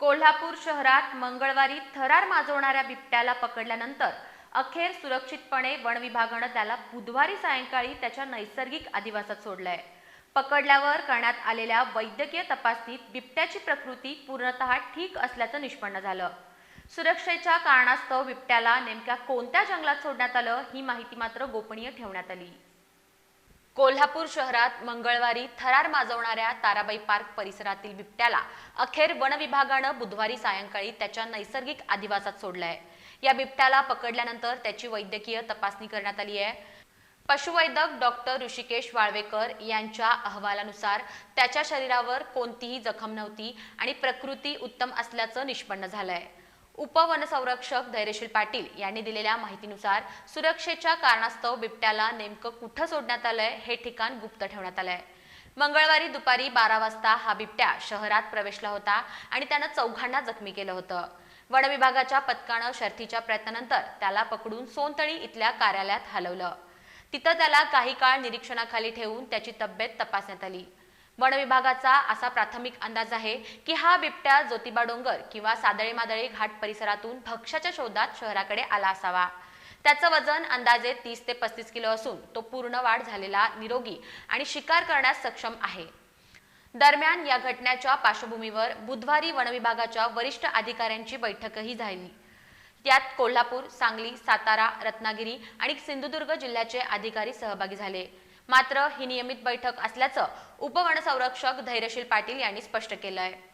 कोल्हापूर शहरात मंगळवारी थरार माजवणाऱ्या बिबट्याला पकडल्यानंतर अखेर सुरक्षितपणे वन विभागानं त्याला बुधवारी सायंकाळी त्याच्या नैसर्गिक अधिवासात सोडलंय. पकडल्यावर करण्यात आलेल्या वैद्यकीय तपासणीत बिबट्याची प्रकृती पूर्णतः ठीक असल्याचं निष्पन्न झालं. सुरक्षेच्या कारणास्तव बिबट्याला नेमक्या कोणत्या जंगलात सोडण्यात आलं ही माहिती मात्र गोपनीय ठेवण्यात आली. कोल्हापूर शहरात मंगळवारी थरार माजवणाऱ्या ताराबाई पार्क परिसरातील बिबट्याला अखेर वनविभागानं बुधवारी सायंकाळी त्याच्या नैसर्गिक अधिवासात सोडलंय. या बिबट्याला पकडल्यानंतर त्याची वैद्यकीय तपासणी करण्यात आली आहे. पशुवैद्यक डॉक्टर ऋषिकेश वाळवेकर यांच्या अहवालानुसार त्याच्या शरीरावर कोणतीही जखम नव्हती आणि प्रकृती उत्तम असल्याचं निष्पन्न झालंय. उपवनसंरक्षक धैर्यशील पाटील यांनी दिलेल्या माहितीनुसार सुरक्षेच्या कारणास्तव बिबट्याला नेमकं कुठं सोडण्यात आलंय हे ठिकाण गुप्त ठेवण्यात आलंय. मंगळवारी दुपारी बारा वाजता हा बिबट्या शहरात प्रवेशला होता आणि त्यानं चौघांना जखमी केलं होतं. वन विभागाच्या पथकानं शर्थीच्या प्रयत्नानंतर त्याला पकडून सोनतळी इथल्या कार्यालयात हलवलं. तिथं त्याला काही काळ निरीक्षणाखाली ठेवून त्याची तब्येत तपासण्यात आली. वन विभागाचा असा प्राथमिक अंदाज आहे की हा बिबट्या ज्योतिबा डोंगर किंवा सादळी मादळी घाट परिसरातून भक्ष्याच्या शोधात शहराकडे आला असावा. त्याचं वजन अंदाजे तीस ते पस्तीस किलो असून तो पूर्ण वाढ झालेला निरोगी आणि शिकार करण्यास सक्षम आहे. दरम्यान या घटनेच्या पार्श्वभूमीवर बुधवारी वनविभागाच्या वरिष्ठ अधिकाऱ्यांची बैठकही झाली. त्यात कोल्हापूर सांगली सातारा रत्नागिरी आणि सिंधुदुर्ग जिल्ह्याचे अधिकारी सहभागी झाले. मात्र ही नियमित बैठक असल्याचं उपवनसंरक्षक धैर्यशील पाटील यांनी स्पष्ट केलं आहे